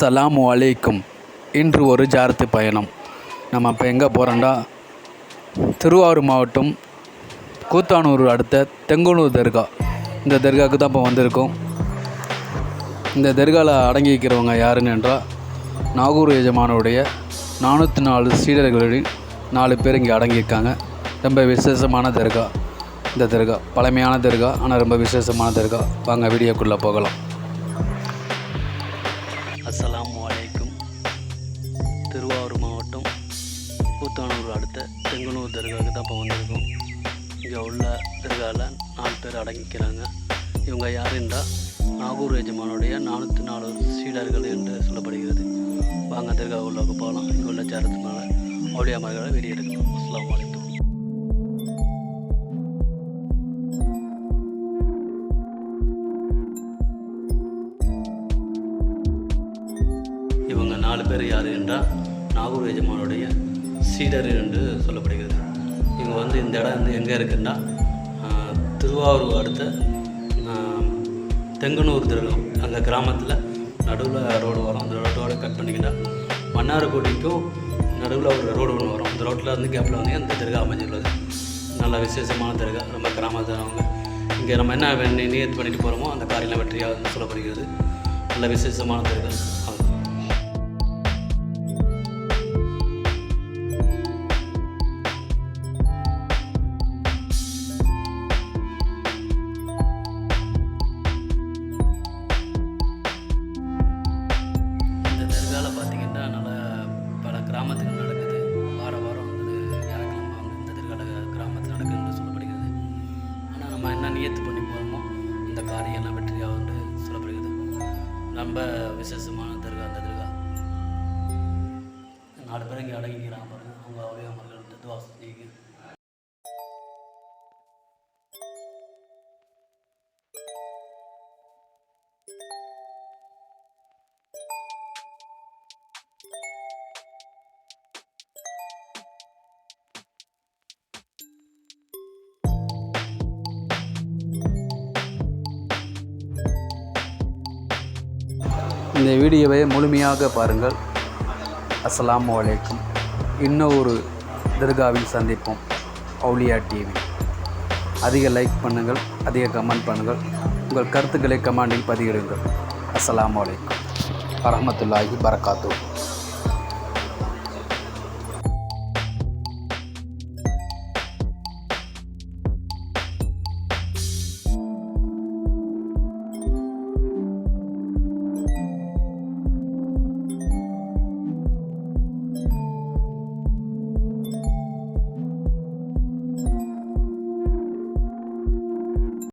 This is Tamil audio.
அஸ்ஸலாமு அலைக்கும். இன்று ஒரு ஜாரத்து பயணம். நம்ம இப்போ எங்கே போகிறோம்டா திருவாரூர் மாவட்டம் கூத்தானூர் அடுத்த தெங்கனூர் தர்கா. இந்த தர்காவுக்கு தான் இப்போ வந்திருக்கோம். இந்த தர்காவில் அடங்கி இருக்கிறவங்க யாருன்னு என்றால் நாகூர் எஜமானுடைய நானூற்றி நாலு சீடர்களில் நாலு பேர் இங்கே அடங்கியிருக்காங்க. ரொம்ப விசேஷமான தர்கா. இந்த தர்கா பழமையான தர்கா ஆனால் ரொம்ப விசேஷமான தர்கா. வாங்க வீடியோக்குள்ளே போகலாம். கூத்தானூர் அடுத்த செங்கனூர் தர்காவுக்கு தான் இப்போ வந்திருக்கோம். இங்கே உள்ள தர்காவில் நாலு பேர் அடங்கிக்கிறாங்க. இவங்க யார் என்றால் நாகூர் எஜமானுடைய நானூற்றி நாலு சீடர்கள் என்று சொல்லப்படுகிறது. வாங்க தர்கா உள்ளாக போகலாம். இங்கே உள்ள சேரத்து மேலே ஓடியாமர்களை வெளியெடுக்கலாம் அஸ்லாம் அலைக்கும். இவங்க நாலு பேர் யார் என்றால் நாகூர் எஜமானுடைய சீடர் என்று சொல்லப்படுகிறது. இவங்க வந்து இந்த இடம் வந்து எங்கே இருக்குன்னா திருவாரூர் அடுத்த தெங்கனூர் திருகம் அந்த கிராமத்தில் நடுவில் ரோடு வரும். அந்த ரோட்டோட கட் பண்ணிக்கிட்டால் மன்னார்குடிக்கும் நடுவில் ஒரு ரோடு ஒன்று வரும். அந்த ரோட்டில் வந்து கேப்பில் வந்து அந்த திருகா அமைஞ்சுள்ளது நல்ல விசேஷமான திருகா. நம்ம கிராமத்தில் அவங்க. இங்கே நம்ம என்ன நியத்து பண்ணிட்டு போகிறோமோ அந்த காரியெல்லாம் வெற்றியாக சொல்லப்படுகிறது. நல்ல விசேஷமான திருகா. ரொம்ப விசேஷமான தர்கா அந்த தர்கா நாலு பேர் இங்கே அடங்கிக்கிறாங்க பாருங்கள் அவங்க அவ்வளோ மர்கள் துவா செஞ்சு இந்த வீடியோவை முழுமையாக பாருங்கள். அஸ்லாம் வலைக்கும் இன்னும் ஒரு தர்காவில் சந்திப்போம். அவுலியா டிவி. அதிக லைக் பண்ணுங்கள் அதிக கமெண்ட் பண்ணுங்கள். உங்கள் கருத்துக்களை கமெண்டில் பதிவிடுங்கள். அஸ்லாம் வலைக்கும் வரமத்துல்லாஹி பரகாத்தூர்